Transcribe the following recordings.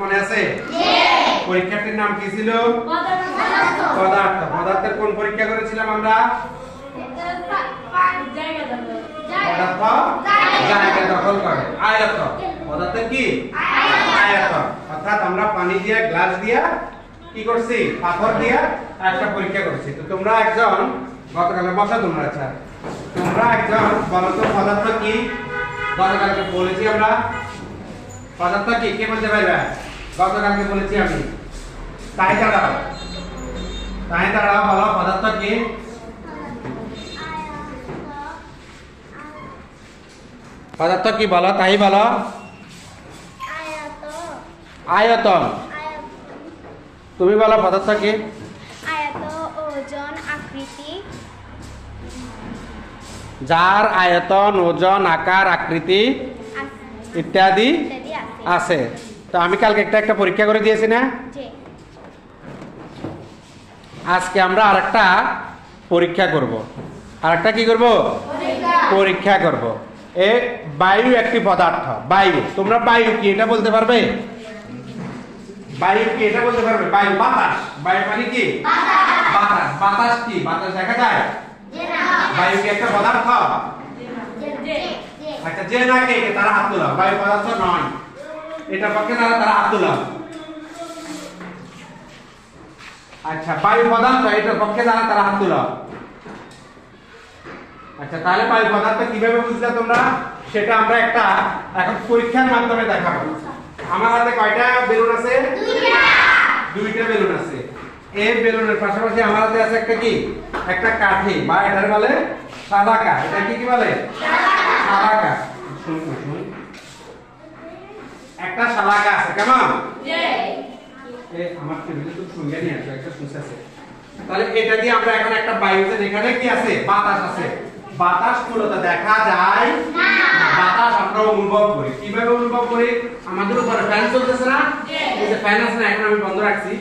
মনে আছে? পরীক্ষাটির নাম কি ছিল? পদার্থ। পদার্থের কোন পরীক্ষা করেছিলাম আমরা? পদার্থ? জায়গা দখল করে। আয়ত পদার্থের কি? আয়ত অর্থাৎ আমরা পানি দিয়ে গ্লাস দিয়া কি করছি? পাথর দিয়া একটা পরীক্ষা করছি। তো তোমরা একজন গতকালে বসা তোমরা আচ্ছা। তোমরা একজন বলো পদার্থ কি? গতকালকে বলেছি আমরা। পদার্থ কি? কে বলতে পারবে? গতকালকে বলেছি আমি তাই দাঁড়াও তাই দাঁড়াও বলো পদার্থ কি? পদার্থ কি বলো তাই বলো আয়তন। তুমি বলো পদার্থ কি? আয়ত ওজন আকৃতি যার আয়তন ওজন আকার আকৃতি ইত্যাদি আছে। তো আমি কালকে একটা একটা পরীক্ষা করে দিয়েছি না? আজকে আমরা আরেকটা পরীক্ষা করব। আরেকটা কি করব? পরীক্ষা। করব। এ বায়ু একটি পদার্থ। বায়ু। তোমরা বায়ু কি এটা বলতে পারবে? বায়ু কি এটা বলতে পারবে? বায়ু বাতাস। বায়ু মানে কি? বাতাস। বাতাস। কি? বাতাস দেখা যায়? বায়ু কি একটা পদার্থ? আচ্ছা যে না কে? তারা হাত তোলা। বায়ু পদার্থ নয়। এটা পক্ষে তারা তারা হাত তোলা আচ্ছা বায়ু পদার্থ এটার পক্ষে যারা তারা হাত আচ্ছা তাহলে বায়ু পদার্থ কীভাবে বুঝলে তোমরা? সেটা আমরা একটা এখন পরীক্ষার মাধ্যমে দেখাবো। আমার হাতে কয়টা বেলুন আছে? দুইটা। বেলুন আছে। এই বেলুনের পাশাপাশি আমার হাতে আছে একটা কি? একটা কাঠি। বা এটার বলে সাদা কাঠ এটা কি কি বলে? শুন, শুন একটা সাদাকা আছে কেমন? আমার টেবিলে তো সঙ্গে নিয়ে আসো একটা সুইচ আছে। তাহলে এটা দিয়ে আমরা এখন একটা বায়ুতে এখানে কি আছে? বাতাস আছে। বাতাস মূলত দেখা যায় না। বাতাস আমরা অনুভব করি। কীভাবে অনুভব করি? আমাদের উপরে ফ্যান চলতেছে না? এই যে ফ্যান আছে না এখন আমি বন্ধ রাখছি।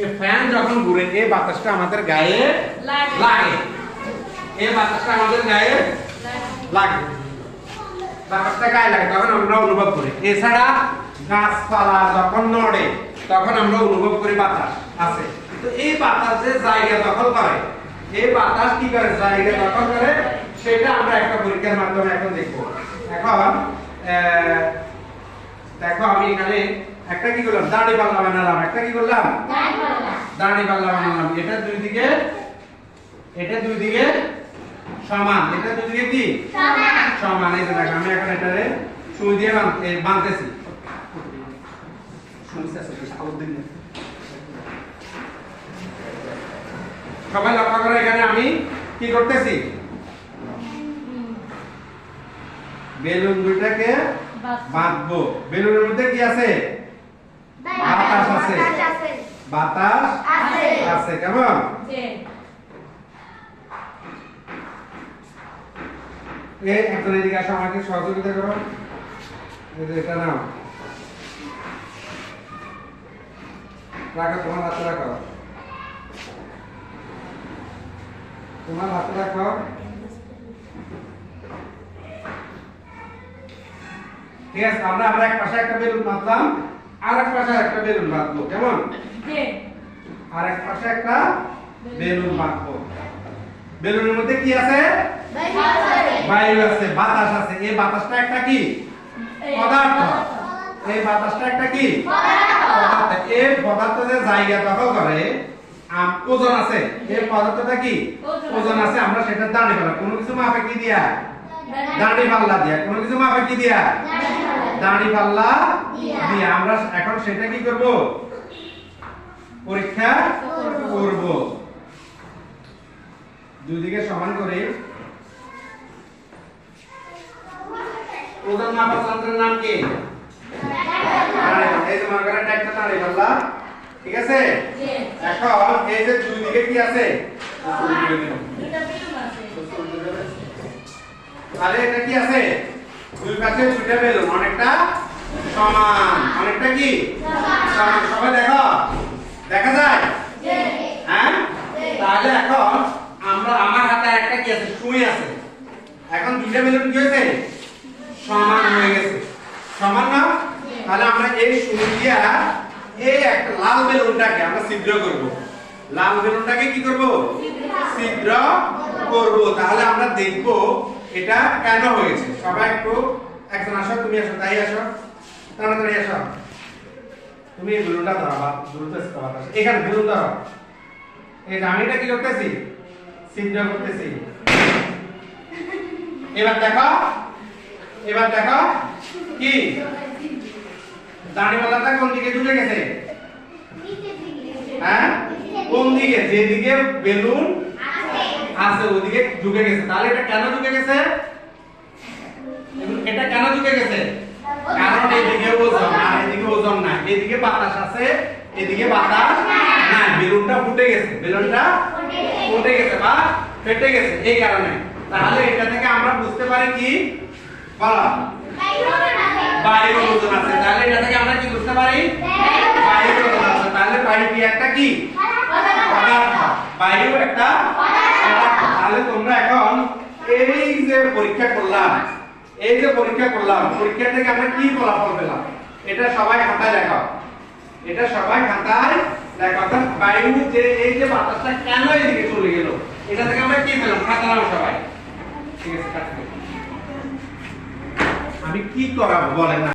এই ফ্যান যখন ঘুরে এই বাতাসটা আমাদের গায়ে লাগে। লাগে। এই বাতাসটা আমাদের গায়ে লাগে। বাতাসটা গায়ে লাগে তখন আমরা অনুভব করি। এছাড়া গাছপালা যখন নড়ে তখন আমরা অনুভব করি বাতাস আছে। তো এই বাতাস যে জায়গা দখল করে এই বাতাস কি করে? জায়গা দখল করে সেটা আমরা একটা পরীক্ষার মাধ্যমে এখন দেখব। এখন দেখো আমি এখানে একটা কি করলাম? দাড়ি পাল্লা বানালাম। একটা কি করলাম? দাড়ি পাল্লা। বানালাম। এটা দুই দিকে এটা দুই দিকে সমান। এটা দুই দিকে কি? সমান। এই দেখো আমি এখন এটারে সুই দিয়ে বাঁধতেছি সবাই লক্ষ্য করে এখানে আমি কি করতেছি? বেলুন দুইটাকে বাঁধবো। বেলুনের মধ্যে কি আছে? বাতাস আছে। বাতাস আছে। কেমন? এ একজন এদিকে আসো আমাকে সহযোগিতা করো। এটা নাও। রাখো তোমার হাতে রাখো। তোমার হাতে রাখো। ঠিক আছে আমরা আমরা এক পাশে একটা বেলুন বাঁধলাম আর এক পাশে একটা বেলুন বাঁধবো কেমন? আর এক পাশে একটা বেলুন বাঁধবো। বেলুনের মধ্যে কি আছে? বায়ু আছে। বাতাস আছে। এই বাতাসটা একটা কি? পদার্থ। এই বাতাসটা একটা কি? এই পদার্থ যে জায়গা দখল করে ওজন আছে। এই পদার্থটা কি? ওজন। আছে, আমরা সেটা দাঁড়ি পাল্লা কোনো কিছু মাপে কি দিয়া? দাঁড়ি পাল্লা দিয়া। কোনো কিছু মাপে কি দিয়া? দাঁড়ি পাল্লা। দিয়া। আমরা এখন সেটা কি করব? পরীক্ষা করব। দুদিকে সমান করে। ওজন মাপার যন্ত্রের নাম কি? অনেকটা অনেকটা কি সবাই দেখো দেখা যায় হ্যাঁ তাহলে এখন আমরা আমার হাতে একটা কি আছে সুই আছে এখন দুইটা বেলুন কি হয়েছে সমান হয়ে গেছে সমান না তাহলে আমরা এই শুরু দিয়া এই একটা লাল বেলুনটাকে আমরা ছিদ্র করব। লাল বেলুনটাকে কি করব? ছিদ্র করব। তাহলে আমরা দেখব এটা কেন হয়েছে। সবাই একটু একজন আসো, তুমি আসো, তাই আসো। তাড়াতাড়ি আসো। তুমি এই বেলুনটা ধরো বা দ্রুত এখানে বেলুন ধরো। এই যে কি করতেছি? ছিদ্র করতেছি। এবার দেখো এবার দেখো, কি? দাঁড়িওয়ালাটা কোন দিকে ঢুকে গেছে? হ্যাঁ? কোন দিকে? যেদিকে বেলুন আছে। ওদিকে ঢুকে গেছে। তাহলে এটা কেন ঢুকে গেছে? এটা কেন ঢুকে গেছে? কারণ এদিকে ওজন আর এদিকে ওজন না এদিকে বাতাস আছে এদিকে বাতাস না বেলুনটা ফুটে গেছে। বেলুনটা ফুটে গেছে। বা ফেটে গেছে এই কারণে। তাহলে এটা থেকে আমরা বুঝতে পারি কি? বলো। আছে তাহলে এটা থেকে আমরা কি বুঝতে তাহলে কি? একটা তাহলে এখন পরীক্ষা করলাম, এই যে পরীক্ষা করলাম, পরীক্ষা থেকে আমরা কি ফলাফল পেলাম? এটা সবাই খাতায় লেখাও এটা সবাই খাতায় লেখা অর্থাৎ বায়ু যে এই যে বাতাসটা কেন এদিকে চলে গেল? এটা থেকে আমরা কি পেলাম? খাতা নাও সবাই। ঠিক আছে কি করাবো বলেন না।